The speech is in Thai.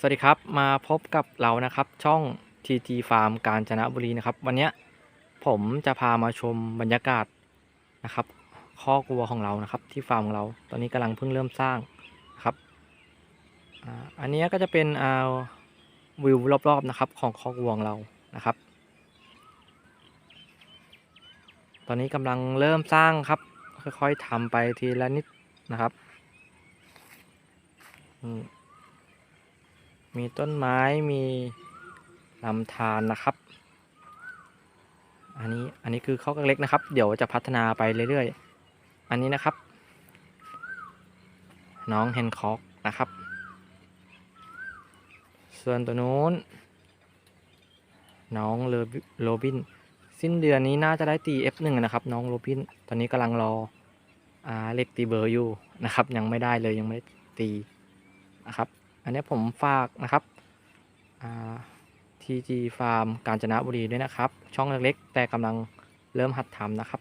สวัสดีครับ มาพบกับเรานะครับ ช่อง TT Farm กาญจนบุรีนะครับ วันนี้ผมจะพามาชมบรรยากาศนะครับคอกวัวของเรานะครับ ที่ฟาร์มของเรา ตอนนี้กำลังเพิ่งเริ่มสร้างนะครับอันนี้ก็จะเป็นอ่าวิวรอบๆนะครับ ของคอกวัวของเรานะครับ ตอนนี้กำลังเริ่มสร้างครับ ค่อยๆทำไปทีละนิดนะครับ มีต้นไม้มีลำธารนะครับ อันนี้อันนี้คือเข้อกเล็กนะครับ เดี๋ยวจะพัฒนาไปเรื่อยๆ อันนี้นะครับ น้องเฮนคอกนะครับ ส่วนตัวนู้น น้องโรบิน สิ้นเดือนนี้น่าจะได้ตี F1 นะครับ น้องโรบิน ตอนนี้กำลังรออ่าเล็กตีเบอร์อยู่นะครับ ยังไม่ได้เลยยังไม่ได้ตีนะครับ อันนี้ผมฝากนะครับอ่า TG Farm กาญจนบุรีด้วยนะครับ ช่องเล็กๆแต่กำลังเริ่มหัดทำนะครับ